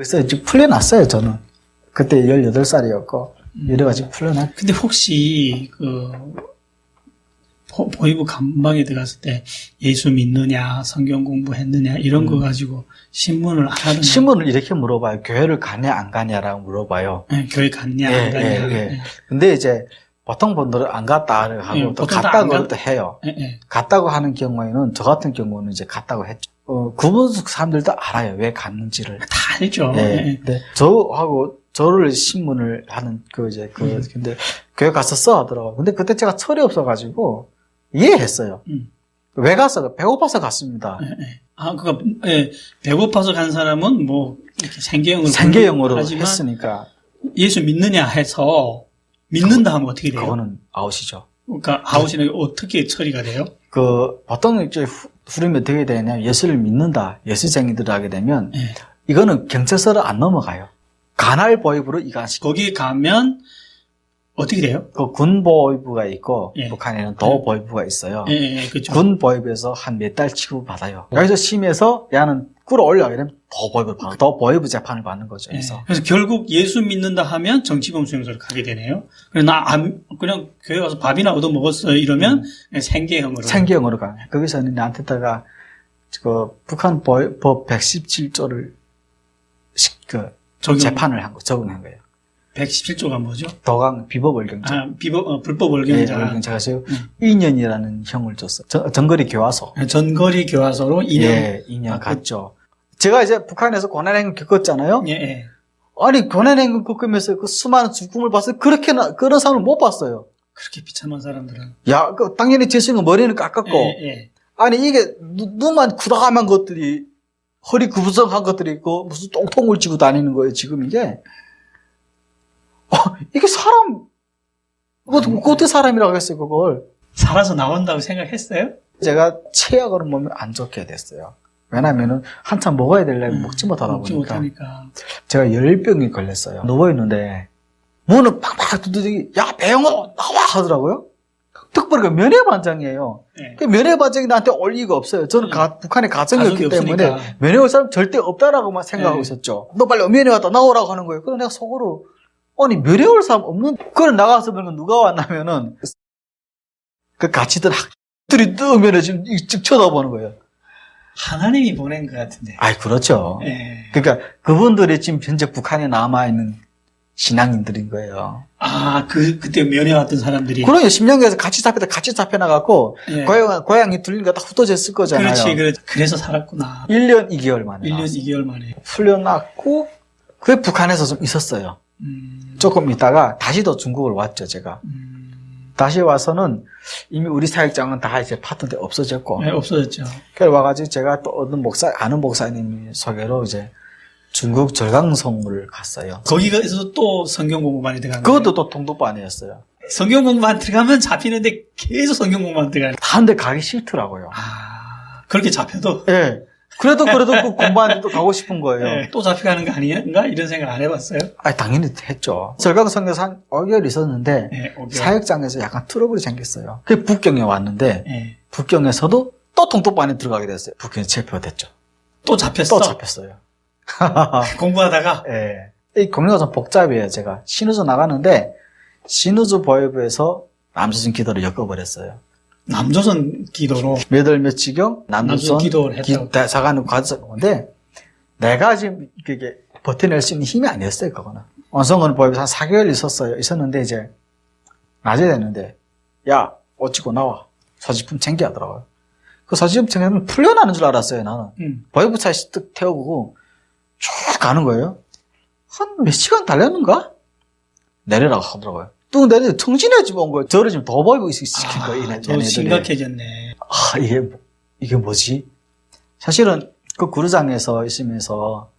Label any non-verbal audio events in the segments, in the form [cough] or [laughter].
그래서 이제 풀려났어요, 저는. 그때 18살이었고, 여러 가지 풀려났, 근데 혹시 그 보- 보이부 감방에 들어갔을 때 예수 믿느냐, 성경 공부했느냐 이런 거 가지고 신문을 안 음. 신문을 이렇게 물어봐요. 교회를 가냐, 안 가냐라고 물어봐요. 예, 교회 갔냐, 예, 안 갔냐, 예, 예. 예, 근데 이제 보통 분들은 안 갔다 하고 예, 또 다안 갔다고 간- 또 해요. 예, 예. 갔다고 하는 경우에는 저 같은 경우는 이제 갔다고 했죠. 어, 그분 사람들도 알아요. 왜 갔는지를. 다 알죠. 예. 근데 저하고 저를 신문을 하는 그 이제 그 음. 근데 교회 써 하더라고. 근데 그때 제가 철이 없어가지고 이해했어요. 음. 왜 갔어? 배고파서 갔습니다. 예, 예. 아, 그니까, 예, 배고파서 간 사람은 뭐, 이렇게 생계형으로. 생계형으로 했으니까 예수 믿느냐 해서, 믿는다 하면 어떻게 돼요? 그거는 아웃이죠. 그러니까, 아웃이는 어떻게 처리가 돼요? 그 보통 이제 후- 후렴이 어떻게 되냐 예수를 믿는다 예수쟁이들 하게 되면 예. 이거는 경찰서를 안 넘어가요. 간할 보입으로 이관식. 거기 가면, 어떻게 돼요? 그 군 보위부가 있고 예. 북한에는 도 보위부가 있어요. 예, 예, 그죠. 군 보위부에서 한 몇달 치고 받아요. 여기서 심해서 야는 끌어올려 이러면 보위부 재판을 받는 거죠. 예. 그래서 그래서 결국 예수 믿는다 하면 정치범 수용소를 가게 되네요. 그래, 나, 안- 그냥 교회 가서 밥이나 얻어 먹었어요. 이러면 생계형으로. 음. 생계형으로 가요. 거기서는 나한테다가 그 북한 보- 법 117조를 그 적용, 재판을 한 거, 적용한 거예요. 117조가 뭐죠? 도강 비법 월경죄. 아, 비법, 어, 불법 예, 월경자. 월경죄가 서 음. 2년이라는 형을 줬어. 전, 전거리 교화소. 전거리 교화소로 2년. 예, 2년 아, 그- 갔죠. 제가 이제 북한에서 고난행군 겪었잖아요. 예, 예. 아니, 고난행군 겪으면서 그 수많은 죽음을 봤어요. 그렇게, 나, 그런 사람을 못 봤어요. 그렇게 비참한 사람들은. 야, 그 당연히 제수는 머리는 깎았고. 예, 예. 아니, 이게 눈- 눈만 구닥한 것들이, 허리 구부정한 것들이 있고, 무슨 똥통을 쥐고 다니는 거예요, 지금 이게. 어, 이게 사람, 그거 어떻게 사람이라고 했어요, 그걸. 살아서 나온다고 생각했어요? 제가 체약으로 몸이 안 좋게 됐어요. 왜냐면은 한참 먹어야 되려면 먹지 못하다 음, 먹지 보니까 못하니까. 제가 열병이 걸렸어요. 누워있는데 문을 팍팍 두드리기 야 배영호 나와 하더라고요. 특별히 면회반장이에요. 예. 그 면회반장이 나한테 올 리가 없어요. 저는 가- 북한의 가정이었기 때문에. 면회 올 사람 절대 없다라고만 생각하고 네. 있었죠. 너 빨리 면회 왔다 나오라고 하는 거예요. 그래서 내가 속으로 아니 면회 올 사람 없는 그걸 나가서 보면 누가 왔냐면은 그 같이 든 학들이 뚝 면회 지금 쭉 쳐다보는 거예요. 하나님이 보낸 것 같은데. 아이 그렇죠. 예. 그러니까 그분들이 지금 현재 북한에 남아 있는 신앙인들인 거예요. 아, 그, 그때 면회 왔던 사람들이. 그러요 심령에서 같이 잡혀다 같이 잡혀나갖고 예. 고향, 고향이 둘리니까 다 흩어졌을 거잖아요. 그렇지, 그렇지. 그래서 살았구나. 1년 2개월 만에 1년 나왔어요. 2개월 만에. 풀려났고 그게 북한에서 좀 있었어요. 음, 조금 있다가 다시 또 중국을 왔죠 제가. 음, 다시 와서는 이미 우리 사역장은 다 이제 파트인데 없어졌고 네, 없어졌죠. 그래 와가지고 제가 또 어떤 목사 아는 목사님 소개로 이제 중국 절강성을 갔어요. 거기에서 또 성경 공부 많이 들어간 거예요. 그것도 또 통도반이었어요. 성경 공부만 들어가면 잡히는데 계속 성경 공부만 들어가요. 다른데 가기 싫더라고요. 아, 그렇게 잡혀도 예. 그래도 그래도 그 공부하는데도 가고 싶은 거예요. 예, 또 잡혀가는 거 아닌가? 이런 생각 안 해봤어요? 아 당연히 했죠. 절강성에서 한 5개월 있었는데 예, 오케이. 사역장에서 약간 트러블이 생겼어요. 그 북경에 왔는데 예. 북경에서도 또 통도반에 들어가게 됐어요. 북경에 체포됐죠. 또 잡혔어? 또 잡혔어요. [laughs] 공부하다가? 예. 이 공료가 좀 복잡해요, 제가. 신우주 나가는데, 신우주 보회부에서 남수진 기도를 엮어버렸어요. 남조선 기도로 몇 월 며칠경 남조선 남조선 기도를 했다고. 기- 대사관을 가서 건데, 내가 지금 그게 버텨낼 수 있는 힘이 아니었어요, 그거는. 원성은 보회부에서 한 4개월 있었어요. 있었는데, 이제, 낮에 됐는데, 야, 옷 찍고 나와. 소지품 챙겨 하더라고요. 그 소지품 챙기면 풀려나는 줄 알았어요, 나는. 음, 보이부 차에 뜩 태우고 쭉 가는 거예요. 한 몇 시간 달렸는가? 내려라고 하더라고요. 또 내려 청진해 집온 거예요. 저를 지금 더 보이고 시킨 거예요. 아, 더. 심각해졌네. 아, 이게, 뭐- 이게 뭐지? 사실은 그 구르장에서 있으면서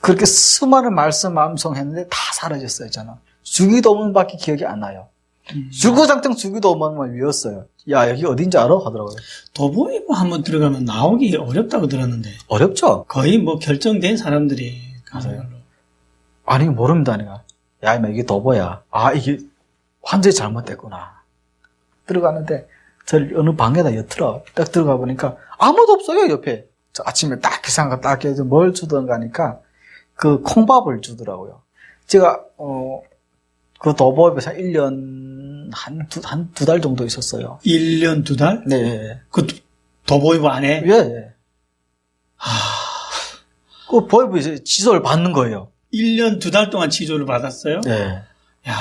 그렇게 수많은 말씀 암송했는데 다 사라졌어요, 저는. 주기도문밖에 기억이 안 나요. 음. 주구장창 주기도문만 외웠어요. 야, 여기 어딘지 알아? 하더라고요. 도보이부 한번 들어가면 나오기 어렵다고 들었는데 어렵죠? 거의 뭐 결정된 사람들이 맞아요. 걸로. 아니 모릅니다 내가 야 이마 이게 도보야 아 이게 완전히 잘못됐구나 들어가는데 저를 어느 방에다 엿들어 딱 들어가 보니까 아무도 없어요 옆에 저 아침에 딱 기상가 딱 해서 뭘 주던가 하니까 그 콩밥을 주더라고요. 제가, 어, 그 도보에서 1년 한 두, 한 두 달 정도 있었어요. 1년 두 달? 네. 예, 그 더보이브 안에? 예. 예. 그 보이브 이제 지소를 받는 거예요. 1년 두 달 동안 치료를 받았어요? 네. 야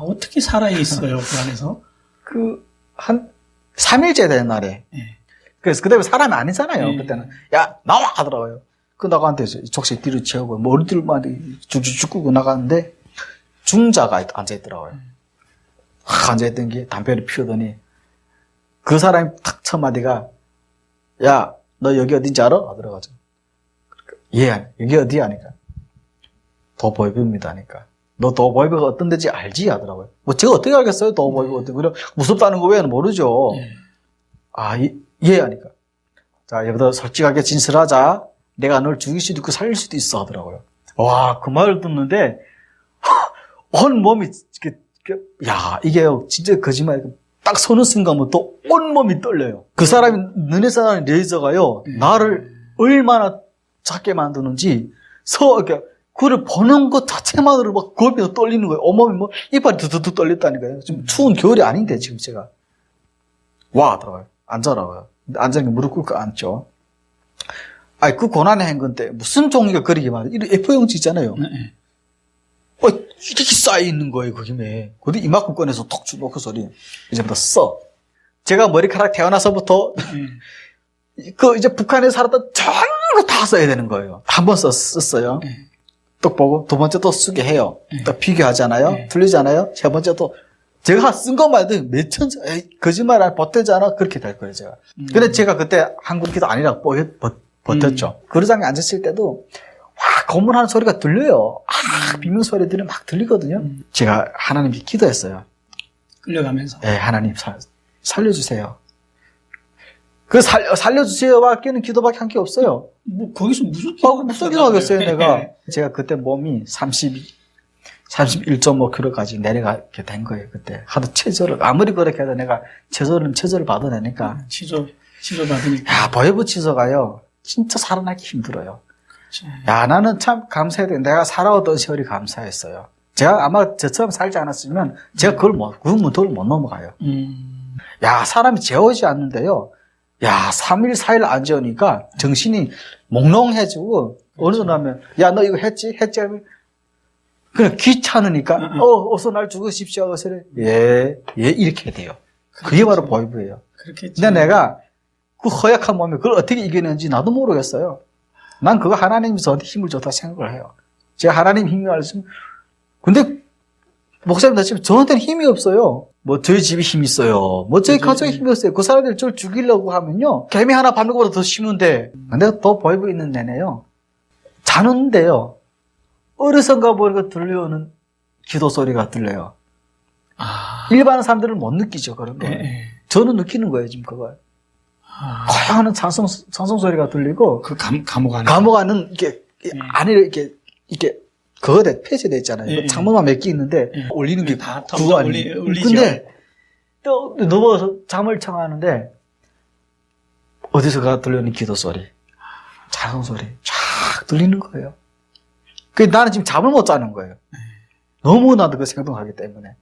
어떻게 살아 있어요, 그 [laughs] 안에서? 그, 한, 3일째 되는 날에. 예. 그래서 그다음에 사람이 아니잖아요. 예. 그때는. 야, 나와! 하더라고요. 그 나가는데 족쇄 뒤로 채우고 머리들만 쭉쭉 끄고 나가는데 중자가 앉아 있더라고요. 확 앉아 있던 게 담배를 피우더니 그 사람이 탁 첫마디가 야, 너 여기 어딘지 알아? 하더라고요. 예, 여기 어디 하니까. 도보이브입니다 하니까. 너 도보이브가 어떤 데인지 알지? 하더라고요. 뭐 제가 어떻게 알겠어요? 도보이브가 어떤 그래 무섭다는 거 외에는 모르죠. 예. 아, 이- 예, 하니까. 자, 여보다 솔직하게 진술하자. 내가 널 죽일 수도 있고 살릴 수도 있어. 하더라고요. 와, 그 말을 듣는데, 온 몸이, 이렇게, 이렇게, 야, 이게 진짜 거짓말. 딱 서는 순간부터 온몸이 떨려요. 그 사람이, 눈에 사는 레이저가요, 나를 얼마나 작게 만드는지, 서, 이렇게, 그를 보는 것 자체만으로 막 겁이 떨리는 거예요. 온몸이 뭐, 이빨이 두두두 떨렸다니까요. 지금 추운 겨울이 아닌데, 지금 제가. 와, 하더라고요. 앉아라고요. 앉으니까 무릎 꿇고 앉죠. 아니, 그 고난의 때 무슨 종이가 그리게 말해. 이런 F4용지 있잖아요. 예, 예. 어, 이렇게 쌓여 있는 거예요, 그 힘에. 그데 이만큼 꺼내서 톡 주놓고 소리. 이제부터 써. 제가 머리카락 태어나서부터 예. [laughs] 그 이제 북한에 살았던 전부 다 써야 되는 거예요. 한 번 썼어요. 예. 또 보고 두 번째 또 쓰게 해요. 예. 또 비교하잖아요. 예. 틀리잖아요. 세 번째 또 제가 쓴 것만 해도 몇 천자, 에이, 거짓말 안 버텼잖아. 그렇게 될 거예요, 제가. 음. 근데 제가 그때 한국기도 아니라 버, 버, 버텼죠. 그러장에 앉았을 때도 와, 검문하는 소리가 들려요. 아, 비명 소리들이 막 들리거든요. 음. 제가 하나님께 기도했어요. 끌려가면서. 예, 하나님 살, 살려주세요. 그 살, 살려주세요밖에는 기도밖에 한 게 없어요. 뭐, 거기서 무슨 아, 무슨 봐요. 내가. 예. 제가 그때 몸이 32, 31.5kg까지 내려가게 된 거예요, 그때. 하도 체조를, 아무리 그렇게 해도 내가 체조는 체조를 받아내니까. 치료, 치료 받으니까. 야, 보이브 치서가요. 진짜 살아나기 힘들어요. 그렇죠. 야, 나는 참 감사해야 돼. 내가 살아오던 세월이 감사했어요. 제가 아마 저처럼 살지 않았으면 제가 그걸 못, 그 문턱을 못 넘어가요. 음. 야, 사람이 재우지 않는데요. 야, 3일, 4일 안 재우니까 정신이 몽롱해지고, 어느 정도 하면, 야, 너 이거 했지? 했지? 하면, 그냥 귀찮으니까, 응, 응. 어, 어서 날 죽으십시오. 어서 예, 예, 이렇게 돼요. 그게 바로 보이브예요. 그렇겠지. 근데 내가 그 허약한 몸에 그걸 어떻게 이겨내는지 나도 모르겠어요. 난 그거 하나님이 저한테 힘을 줬다 생각을 해요. 제가 하나님 힘이 알았으면, 근데 목사님 나 지금 저한테는 힘이 없어요. 뭐 저희 집이 힘이 있어요. 뭐 저희. 가족이 힘이 없어요. 그 사람들이 저를 죽이려고 하면요. 개미 하나 밟는 것보다 더 쉬운데. 근데 더 보이고 있는 내내요. 자는데요. 어디선가 보니까 들려오는 기도 소리가 들려요. 아. 일반 사람들은 못 느끼죠, 그런 거. 예, 예. 저는 느끼는 거예요, 지금 그걸. 아. 고향하는 찬송, 찬송 소리가 들리고, 그 감, 감옥 안에. 감옥 안은 이렇게, 예. 안에 이렇게, 이렇게, 그거 돼, 폐쇄돼 있잖아요. 예, 그 예. 창문만 몇 개 있는데, 예. 올리는 게 다 그거 아니에요. 올리-. 근데, 또 넘어서 잠을 청하는데, 어디서가 들리는 기도 소리, 찬송 소리, 쫙 들리는 거예요. 그 나는 지금 잠을 못 자는 거예요. 너무 나도 그 생동하기 때문에.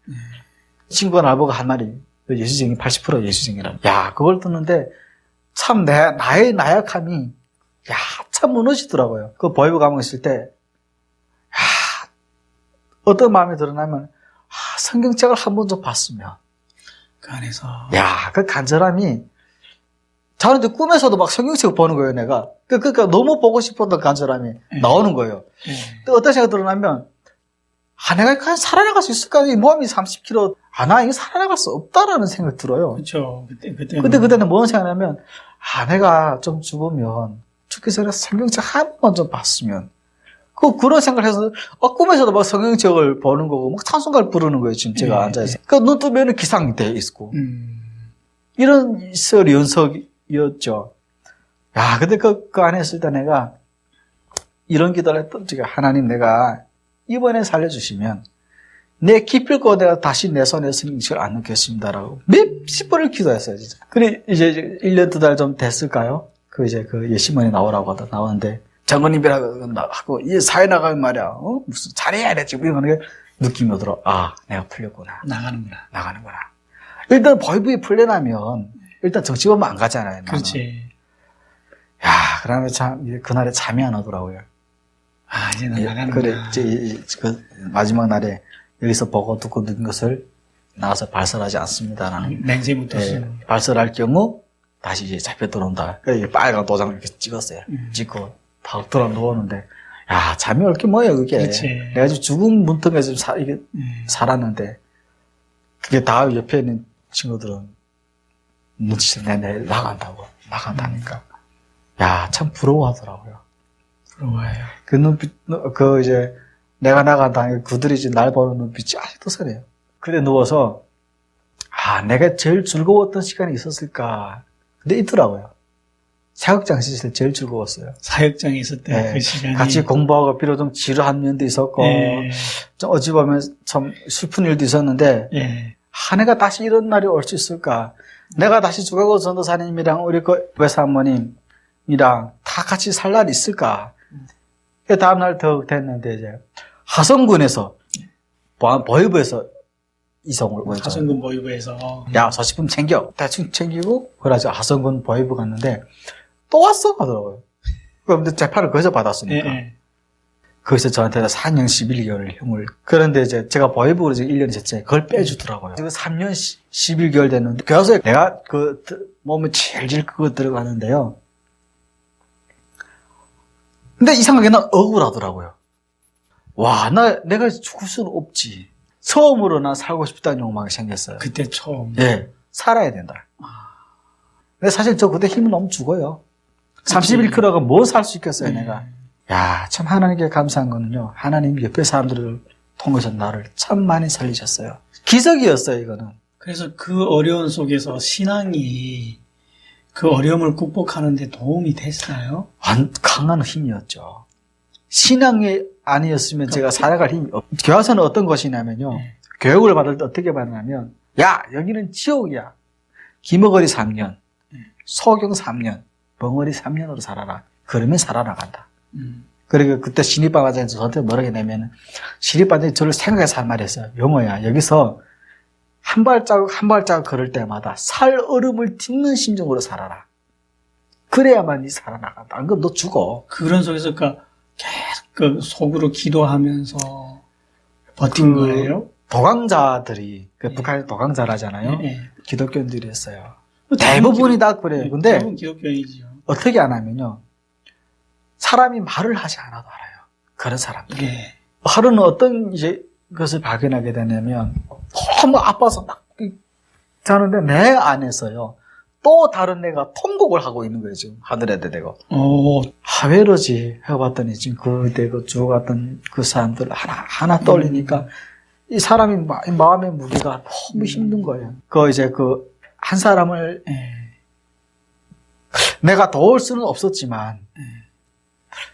친구가 나보고 한 말이, 그 예수쟁이 80% 예수쟁이라. 야, 그걸 듣는데, 참 내, 나의 나약함이, 야, 참 무너지더라고요. 그 보이브 감옥 있을 때, 야, 어떤 마음이 드러나면, 아, 성경책을 한 번 좀 봤으면, 그 안에서. 야, 그 간절함이, 이제 꿈에서도 막 성경책을 보는 거예요, 내가. 그, 그니까 너무 보고 싶었던 간절함이 예. 나오는 거예요. 예. 또 어떤 생각이 드러나면, 아, 내가 과연 살아나갈 수 있을까? 이 몸이 30kg, 아, 나 이거 살아나갈 수 없다라는 생각이 들어요. 그렇죠. 그때, 그때. 근데 그때는 뭔 생각하냐면, 아, 내가 좀 죽으면, 죽기 전에 성경책 한 번 좀 봤으면, 그, 그런 생각을 해서, 어, 꿈에서도 막 성경책을 보는 거고, 막 찬송가를 부르는 거예요, 지금 제가 예, 앉아있어. 그, 눈 뜨면 기상이 돼 있고. 음. 이런 설 연석이었죠. 야, 근데 그, 그 안에 있을 때 내가, 이런 기도를 했던 적이, 하나님 내가, 이번에 살려주시면, 내 기필코 내가 다시 내 손에 성경책을 안 넣겠습니다라고 몇십 번을 기도했어요, 진짜. 그래, 이제 1년 두 달 좀 됐을까요? 그 이제 그 예시문에 나오라고 하다 나오는데, 장관님이라고 하고 이 사회 나가면 말이야 어? 무슨 잘해야 돼 지금 이런 게 느낌이 오더라 아 내가 풀렸구나 나가는구나. 나가는구나 일단 벌부에 풀려나면 일단 정치범 안 가잖아요 나는. 그렇지. 야 그러면 참 그날에 잠이 안 오더라고요 아, 이제 나 예, 나가는구나. 그래 이제 그 마지막 날에 여기서 보고 듣고 느낀 것을 나가서 발설하지 않습니다라는 맹세부터 예. 발설할 경우 다시 이제 잡혀 들어온다. 그래서 이 빨간 도장을 이렇게 찍었어요. 음. 찍고 다 들어 누웠는데 야 잠이 올 게 뭐야 그게. 그렇지. 내가 지금 죽은 문턱에 지금 사, 이게 음. 살았는데 그게 다 옆에 있는 친구들은 눈치 내, 내 나간다고 나간다니까. 야 참 부러워하더라고요. 부러워요. 그 눈빛 그 이제 내가 나간다 그들이 이제 날 보는 눈빛이 아직도 설해요. 그때 누워서 아 내가 제일 즐거웠던 시간이 있었을까. 근데 있더라고요. 사역장 시절 제일 즐거웠어요. 사역장에 있을 때 예, 그 시간이. 같이 공부하고 비록 좀 지루한 면도 있었고 예. 좀 어찌 보면 참 슬픈 일도 있었는데 예. 한 해가 다시 이런 날이 올 수 있을까? 내가 다시 주가고 전도사님이랑 우리 그 외사모님이랑 다 같이 살 날이 있을까? 그 다음날 더 됐는데 이제 하성군에서 보- 보이부에서 이성을 오죠. 하성군 보이부에서. 야 소식품 챙겨 대충 챙기고 그러지 하성군 보이부 갔는데 또 왔어 하더라고요. 그런데 재판을 거기서 예, 받았으니까 예. 거기서 저한테 4년 11개월 형을. 그런데 이제 제가 보이브로 지금 1년이 됐잖아요. 그걸 빼주더라고요. 지금 3년 11개월 됐는데, 교과서에 내가 그, 드- 몸에 질질 그거 들어가는데요. 근데 이상하게 난 억울하더라고요. 와, 나, 내가 죽을 수는 없지. 처음으로 난 살고 싶다는 욕망이 생겼어요. 그때 처음. 예, 살아야 된다. 근데 사실 저 그때 힘은 너무 죽어요. 31kg가 뭐 살 수 있겠어요, 내가. 야, 참 하나님께 감사한 거는요. 하나님 옆에 사람들을 통해서 나를 참 많이 살리셨어요. 기적이었어요, 이거는. 그래서 그 어려운 속에서 신앙이 그 어려움을 극복하는데 도움이 됐어요. 완, 강한 힘이었죠. 신앙이 아니었으면 제가 살아갈 힘이 없. 교화서는 어떤 것이냐면요. 네. 교육을 받을 때 어떻게 받냐면, 야, 여기는 지옥이야. 기머거리 3년, 소경 3년, 벙어리 3년으로 살아라. 그러면 살아나간다. 음. 그리고 그때 신입반장에서 저한테 뭐라고 했냐면 신입반장이 저를 생각해서 한 말이 있어요. 용어야. 여기서 한 발자국 한 발자국 걸을 때마다 살 얼음을 딛는 심정으로 살아라. 그래야만 이 살아나간다. 안 그럼 너 죽어. 그런 속에서 그 계속 그 속으로 기도하면서 버틴 그 거예요. 도강자들이 그 예. 북한에 도강자라잖아요. 예, 예. 기독교인들이 했어요. 뭐 대부분이 다 기독- 그래요. 예, 근데 대부분 기독교인이죠. 어떻게 하냐면요. 사람이 말을 하지 않아도 알아요. 그런 사람들. 예. 하루는 어떤 이제 것을 발견하게 되냐면 너무 아파서 막 자는데 내 안에서요 또 다른 내가 통곡을 하고 있는 거예요 지금 하늘에다 대고 오, 이러지 해봤더니 지금 그때 그 죽어갔던 그 사람들 하나 하나 떠올리니까 이 사람이 마, 마음의 무게가 너무 힘든 거예요 그 이제 그 한 사람을 예. 내가 도울 수는 없었지만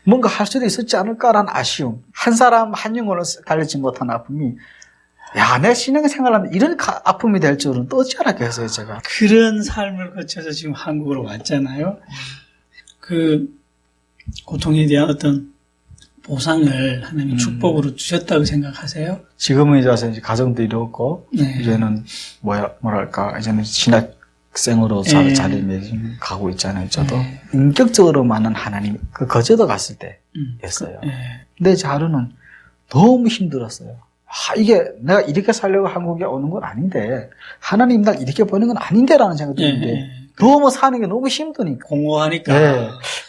뭔가 할 수도 있었지 않을까라는 아쉬움. 한 사람 한 영혼을 달리지 못한 아픔이 야, 내 신앙생활하면 이런 가- 아픔이 될 줄은 떠지 않았겠어요, 제가. 그런 삶을 거쳐서 지금 한국으로 왔잖아요. 그 고통에 대한 어떤 보상을 하나님이 음. 축복으로 주셨다고 생각하세요? 지금은 이제 와서 이제 가정도 이루었고, 네. 이제는 뭐야, 뭐랄까, 이제는 신학 생으로 자, 예. 자리매김 가고 있잖아요, 저도. 네. 인격적으로 만난 하나님, 그 거제도 갔을 음. 때였어요. 예. 근데 하루는 너무 힘들었어요. 아, 이게 내가 이렇게 살려고 한국에 오는 건 아닌데, 하나님 날 이렇게 보는 건 아닌데라는 생각이 예, 드는데, 예. 너무 사는 게 너무 힘드니까. 공허하니까 예.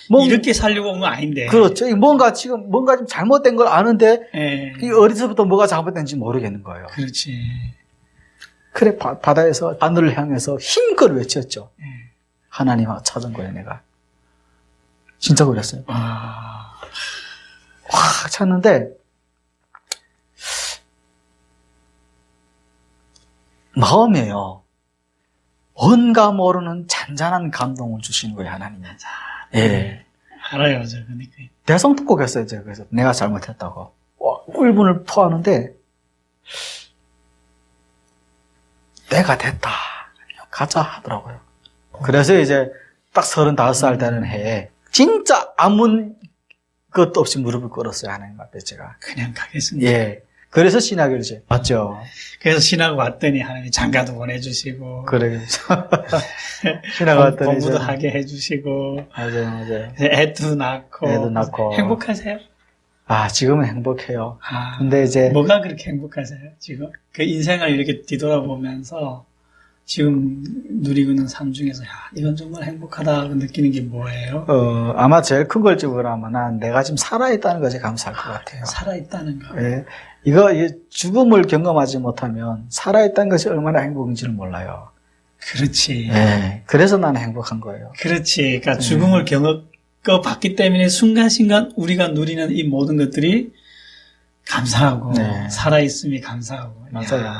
뭐, 이렇게 살려고 온 건 아닌데. 그렇죠. 이 뭔가 지금 뭔가 좀 잘못된 걸 아는데, 예. 이 어디서부터 뭐가 잘못된지 모르겠는 거예요. 그렇지. 그래, 바, 바다에서 하늘을 향해서 힘껏 외쳤죠. 예. 하나님 찾은 거예요, 내가. 진짜 그랬어요. 아, 확 찼는데, 마음에요. 뭔가 모르는 잔잔한 감동을 주시는 거예요, 하나님이. 예. 알아요, 저 그러니까. 대성통곡 했어요, 제가. 그래서 내가 잘못했다고. 와, 울분을 토하는데, 내가 됐다. 가자 하더라고요. 그래서 이제 딱 35살 되는 해에, 진짜 아무 끝도 없이 무릎을 꿇었어요 하나님 앞에 제가. 그냥 가겠습니다. 예. 그래서 신학을 이제 맞죠. 그래서 신학 왔더니 하나님이 장가도 보내주시고 그래. [laughs] 신학 왔더니 공부도 하게 해주시고 맞아요, 맞아요. 애도 낳고 애도 낳고. 행복하세요? 아 지금은 행복해요. 아, 근데 이제 뭐가 그렇게 행복하세요? 지금 그 인생을 이렇게 뒤돌아보면서 지금 누리고 있는 삶 중에서 야 이건 정말 행복하다고 느끼는 게 뭐예요? 어 아마 제일 큰 걸 집으라면 난 내가 지금 살아 있다는 것이 감사할 것 같아요. 살아있다는 거. 예. 이거 이 죽음을 경험하지 못하면 살아 있다는 것이 얼마나 행복인지를 몰라요. 그렇지. 예. 그래서 나는 행복한 거예요. 그렇지. 그러니까 네. 죽음을 겪 어봤기 때문에 순간순간 우리가 누리는 이 모든 것들이 감사하고 네. 살아있음이 감사하고. 맞아요. 이야,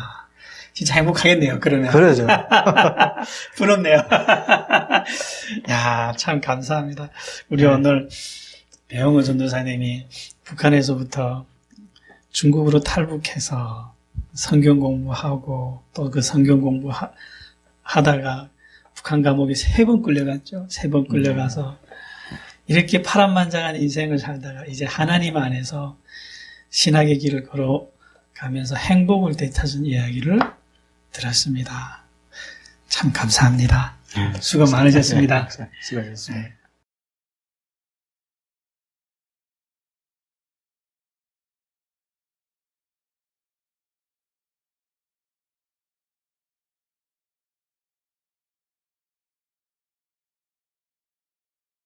진짜 행복하겠네요. 그러면. 그러죠. [laughs] 부럽네요. [laughs] 야, 참 감사합니다. 우리 네. 오늘 배영호 전도사님이 북한에서부터 중국으로 탈북해서 성경 공부하고 또 그 성경 공부 하, 하다가 북한 감옥에 세 번 끌려갔죠. 세 번 끌려가서 이렇게 파란만장한 인생을 살다가 이제 하나님 안에서 신학의 길을 걸어가면서 행복을 되찾은 이야기를 들었습니다. 참 감사합니다. 수고 많으셨습니다. 네, 수고하셨습니다.